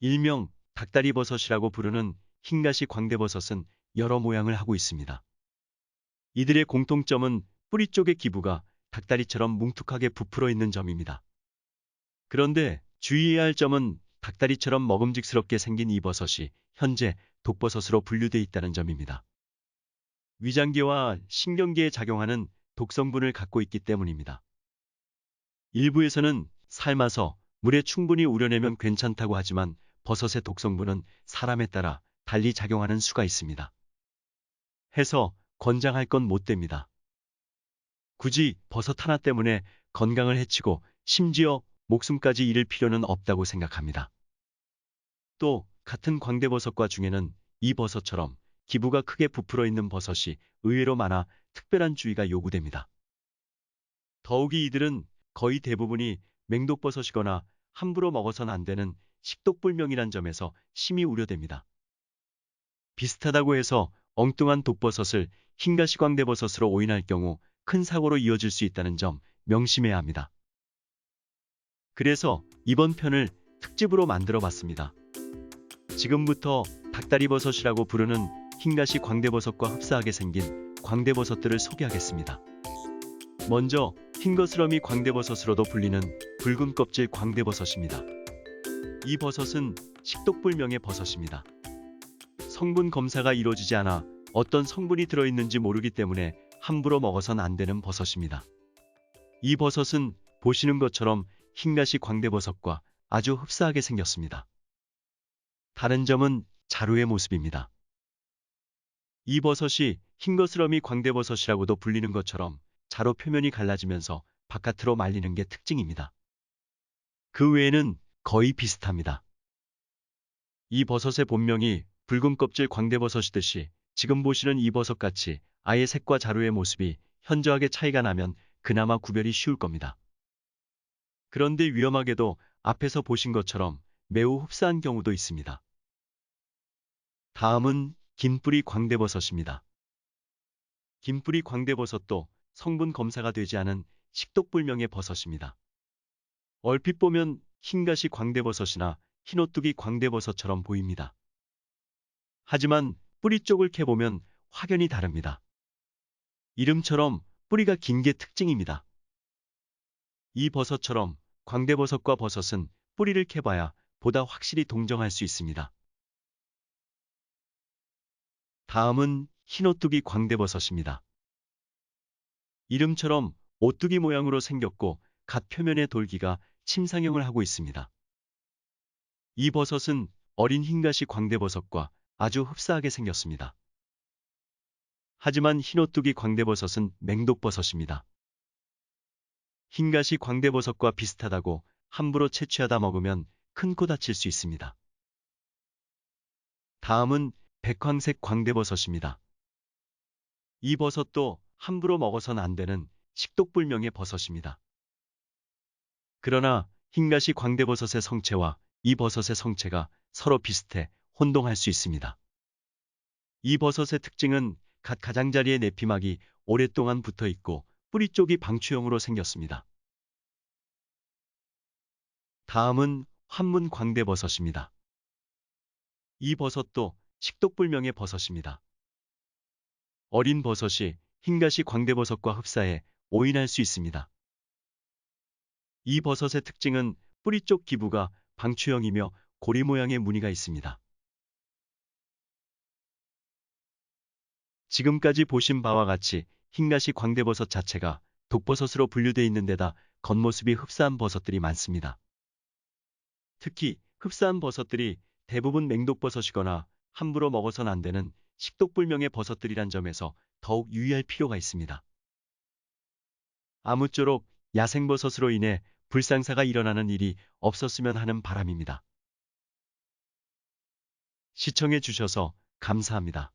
일명 닭다리 버섯이라고 부르는 흰가시 광대버섯은 여러 모양을 하고 있습니다. 이들의 공통점은 뿌리 쪽의 기부가 닭다리처럼 뭉툭하게 부풀어 있는 점입니다. 그런데 주의해야 할 점은 닭다리처럼 먹음직스럽게 생긴 이 버섯이 현재 독버섯으로 분류돼 있다는 점입니다. 위장계와 신경계에 작용하는 독성분을 갖고 있기 때문입니다. 일부에서는 삶아서 물에 충분히 우려내면 괜찮다고 하지만 버섯의 독성분은 사람에 따라 달리 작용하는 수가 있습니다. 해서 권장할 건 못 됩니다. 굳이 버섯 하나 때문에 건강을 해치고 심지어 목숨까지 잃을 필요는 없다고 생각합니다. 또 같은 광대버섯과 중에는 이 버섯처럼 기부가 크게 부풀어 있는 버섯이 의외로 많아 특별한 주의가 요구됩니다. 더욱이 이들은 거의 대부분이 맹독버섯이거나 함부로 먹어선 안 되는 식독불명이란 점에서 심히 우려됩니다. 비슷하다고 해서 엉뚱한 독버섯을 흰가시광대버섯으로 오인할 경우 큰 사고로 이어질 수 있다는 점 명심해야 합니다. 그래서 이번 편을 특집으로 만들어 봤습니다. 지금부터 닭다리버섯이라고 부르는 흰가시 광대버섯과 흡사하게 생긴 광대버섯들을 소개하겠습니다. 먼저 흰거스러미 광대버섯으로도 불리는 붉은 껍질 광대버섯입니다. 이 버섯은 식독불명의 버섯입니다. 성분 검사가 이루어지지 않아 어떤 성분이 들어있는지 모르기 때문에 함부로 먹어선 안 되는 버섯입니다. 이 버섯은 보시는 것처럼 흰가시 광대버섯과 아주 흡사하게 생겼습니다. 다른 점은 자루의 모습입니다. 이 버섯이 흰거스러미 광대버섯이라고도 불리는 것처럼 자루 표면이 갈라지면서 바깥으로 말리는 게 특징입니다. 그 외에는 거의 비슷합니다. 이 버섯의 본명이 붉은 껍질 광대버섯이듯이 지금 보시는 이 버섯같이 아예 색과 자루의 모습이 현저하게 차이가 나면 그나마 구별이 쉬울 겁니다. 그런데 위험하게도 앞에서 보신 것처럼 매우 흡사한 경우도 있습니다. 다음은 긴뿌리 광대버섯입니다. 긴뿌리 광대버섯도 성분 검사가 되지 않은 식독불명의 버섯입니다. 얼핏 보면 흰가시 광대버섯이나 흰오뚜기 광대버섯처럼 보입니다. 하지만 뿌리 쪽을 캐보면 확연히 다릅니다. 이름처럼 뿌리가 긴 게 특징입니다. 이 버섯처럼 광대버섯과 버섯은 뿌리를 캐봐야 보다 확실히 동정할 수 있습니다. 다음은 흰오뚜기 광대버섯입니다. 이름처럼 오뚜기 모양으로 생겼고 갓 표면의 돌기가 침상형을 하고 있습니다. 이 버섯은 어린 흰가시 광대버섯과 아주 흡사하게 생겼습니다. 하지만 흰오뚜기 광대버섯은 맹독버섯입니다. 흰가시 광대버섯과 비슷하다고 함부로 채취하다 먹으면 큰 코 다칠 수 있습니다. 다음은 백황색 광대버섯입니다. 이 버섯도 함부로 먹어선 안 되는 식독불명의 버섯입니다. 그러나 흰가시 광대버섯의 성체와 이 버섯의 성체가 서로 비슷해 혼동할 수 있습니다. 이 버섯의 특징은 갓 가장자리의 내피막이 오랫동안 붙어 있고 뿌리 쪽이 방추형으로 생겼습니다. 다음은 환문 광대버섯입니다. 이 버섯도 식독불명의 버섯입니다. 어린 버섯이 흰가시 광대버섯과 흡사해 오인할 수 있습니다. 이 버섯의 특징은 뿌리 쪽 기부가 방추형이며 고리 모양의 무늬가 있습니다. 지금까지 보신 바와 같이 흰가시 광대버섯 자체가 독버섯으로 분류되어 있는 데다 겉모습이 흡사한 버섯들이 많습니다. 특히 흡사한 버섯들이 대부분 맹독버섯이거나 함부로 먹어선 안 되는 식독불명의 버섯들이란 점에서 더욱 유의할 필요가 있습니다. 아무쪼록 야생버섯으로 인해 불상사가 일어나는 일이 없었으면 하는 바람입니다. 시청해 주셔서 감사합니다.